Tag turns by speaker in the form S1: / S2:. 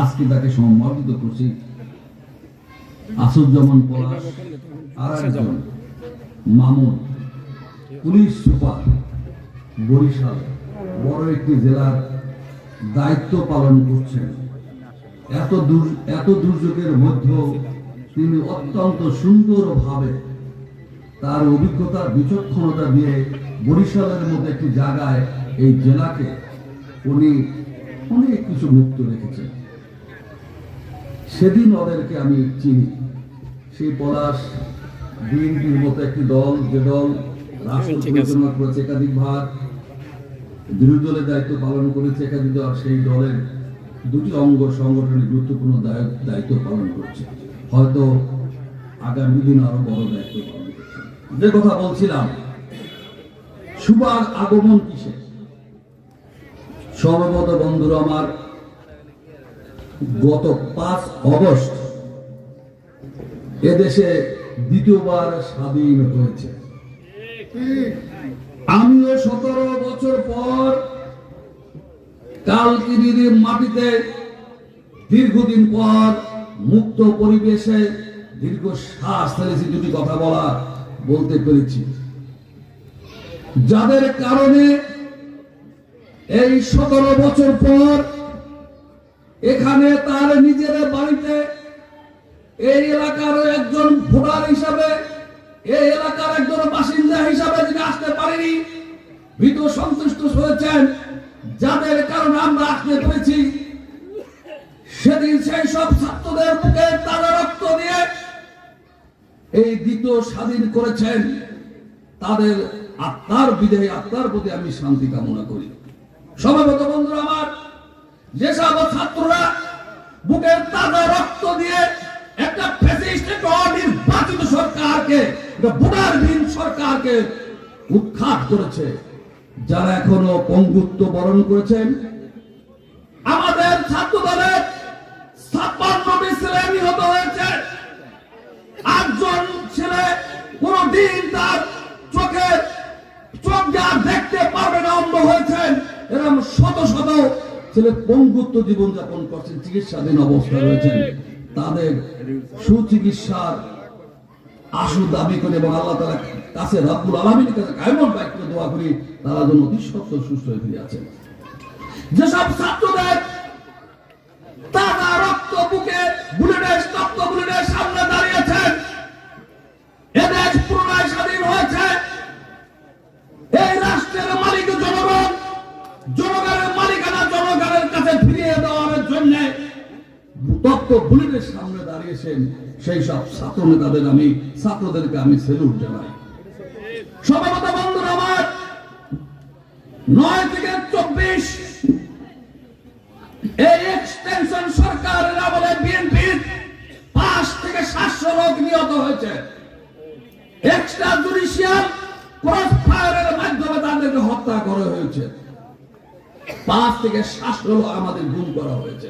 S1: আজকে তাকে সম্মানিত করছি। আসুজ্জামান পলাশ, আর একজন মামুন, পুলিশ সুপার, বরিশাল, বড় একটি জেলার দায়িত্ব পালন করছেন। এত দূর, এত দুর্যোগের মধ্যেও তিনি অত্যন্ত সুন্দরভাবে তার অভিজ্ঞতার বিচক্ষণতা দিয়ে বরিশালের মধ্যে একটি জায়গায়, এই জেলাকে উনি অনেক কিছু মুক্ত রেখেছেন। সেদিন ওদেরকে আমি চিনি। সেই পলাশ বিএনপির মতো একটি দল যে দল রাষ্ট্র পরিচালনা করেছে একাধিকবার বিরোধী দলের দায়িত্ব পালন করেছে একাধিকবার সেই দলের দুটি অঙ্গ সংগঠনের গুরুত্বপূর্ণ দায়িত্ব পালন করছে। হয়তো আগামী দিন আরও বড় দায়িত্ব পালন করছে। যে কথা বলছিলাম শুভ আগমন কিসে সর্বমত বন্ধুরা আমার গত পাঁচ অগস্ট এদেশে দ্বিতীয়বার স্বাধীন হয়েছে। আমিও সতেরো বছর পর কালকিনির মাটিতে দীর্ঘদিন পর মুক্ত পরিবেশে দীর্ঘ শ্বাস ফেলেছি দুটি কথা বলা, বলতে পেরেছি। যাদের কারণে এই সতেরো বছর পর এখানে তার নিজের বাড়িতে এই এলাকার একজন ভোটার হিসাবে, এই এলাকার একজন বাসিন্দা হিসাবে যিনি আসতে পারেনি। ভীত সন্তুষ্ট হয়েছেন। যাদের কারণে আমরা আসতে পেরেছি সেদিন সেই সব ছাত্রদের মুখে তারা রক্ত দিয়ে এই দ্বিতীয় স্বাধীন করেছেন। তাদের আত্মার বিদেহে, আত্মার প্রতি আমি শান্তি কামনা করি। সভাগত বন্ধুরা আমার যেসব ছাত্ররা বুকের তাজা রক্ত দিয়ে একটা অনির্বাচিত সরকারকে, একটা ভোটারহীন সরকারকে উৎখাত করেছে, যারা এখনও পঙ্গুত্ব বরণ করেছেন। আমাদের ছাত্র দলের ছাপ্পান্নটি ছেলে নিহত হয়েছে। আটজন ছেলে কোনদিন তার চোখে চোখ যা দেখতে পারবে না, অন্ধ হয়েছেন। এরকম শত শত ছেলে পঙ্গুত্ব জীবনযাপন করছেন? চিকিৎসাধীন অবস্থা রয়েছেন। তাদের সুচিকিৎসার আশু দাবি করে এবং আল্লাহ তালা কাছে রাব্বুল আলমীর কাছে কায়মন বাক্য দোয়া করি, তারা যেন অতি সত্য সুস্থ হয়ে ফিরে আছেন যেসব ছাত্রদের তত্ত্ব বুলেটের সামনে দাঁড়িয়েছেন সেই সব ছাত্র নেতাদের আমি, ছাত্রদেরকে আমি সেলুট জানাই। বন্ধুরা আমার নয় থেকে চব্বিশ। এই এক্সটেনশন সরকারের আমলে পাঁচ থেকে সাতশো লোক নিহত হয়েছে। এক্সট্রা জুডিশিয়াল মাধ্যমে তাদেরকে হত্যা করা হয়েছে। পাঁচ থেকে সাতশো লোক আমাদের গুম করা হয়েছে।